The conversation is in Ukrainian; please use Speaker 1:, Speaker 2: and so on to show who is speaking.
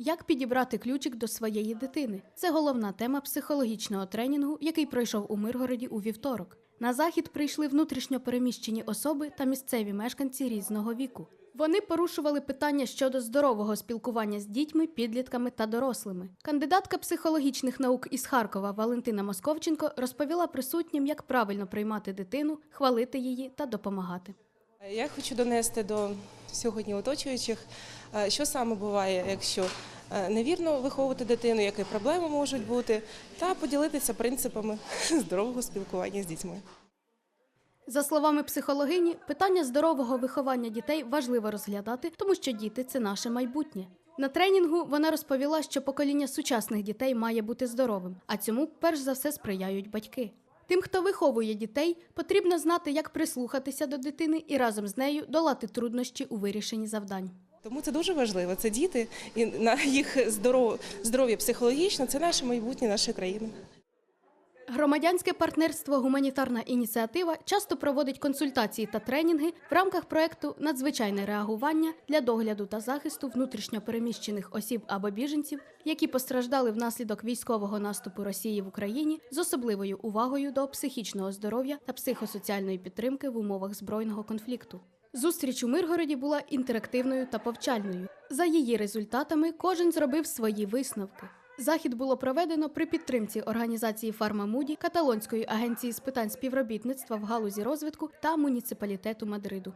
Speaker 1: Як підібрати ключик до своєї дитини? Це головна тема психологічного тренінгу, який пройшов у Миргороді у вівторок. На захід прийшли внутрішньо переміщені особи та місцеві мешканці різного віку. Вони порушували питання щодо здорового спілкування з дітьми, підлітками та дорослими. Кандидатка психологічних наук із Харкова Валентина Московченко розповіла присутнім, як правильно приймати дитину, хвалити її та допомагати.
Speaker 2: Я хочу донести до сьогодні оточуючих, е, що саме буває, якщо е, невірно виховувати дитину, які проблеми можуть бути, та поділитися принципами здорового спілкування з дітьми.
Speaker 1: За словами психологині, питання здорового виховання дітей важливо розглядати, тому що діти це наше майбутнє. На тренінгу вона розповіла, що покоління сучасних дітей має бути здоровим, а цьому перш за все сприяють батьки. Тим, хто виховує дітей, потрібно знати, як прислухатися до дитини і разом з нею долати труднощі у вирішенні завдань.
Speaker 2: Тому це дуже важливо. Це діти і на їх здоров- здоров'я психологічно це наше майбутнє нашої країни.
Speaker 1: Громадянське партнерство Гуманітарна ініціатива часто проводить консультації та тренінги в рамках проекту Надзвичайне реагування для догляду та захисту внутрішньо переміщених осіб або біженців, які постраждали внаслідок військового наступу Росії в Україні з особливою увагою до психічного здоров'я та психосоціальної підтримки в умовах збройного конфлікту. Зустріч у Миргороді була інтерактивною та повчальною. За її результатами кожен зробив свої висновки. Захід було проведено при підтримці організації Фарма Муді, Каталонської агенції з питань співробітництва в галузі розвитку та муніципалітету Мадриду.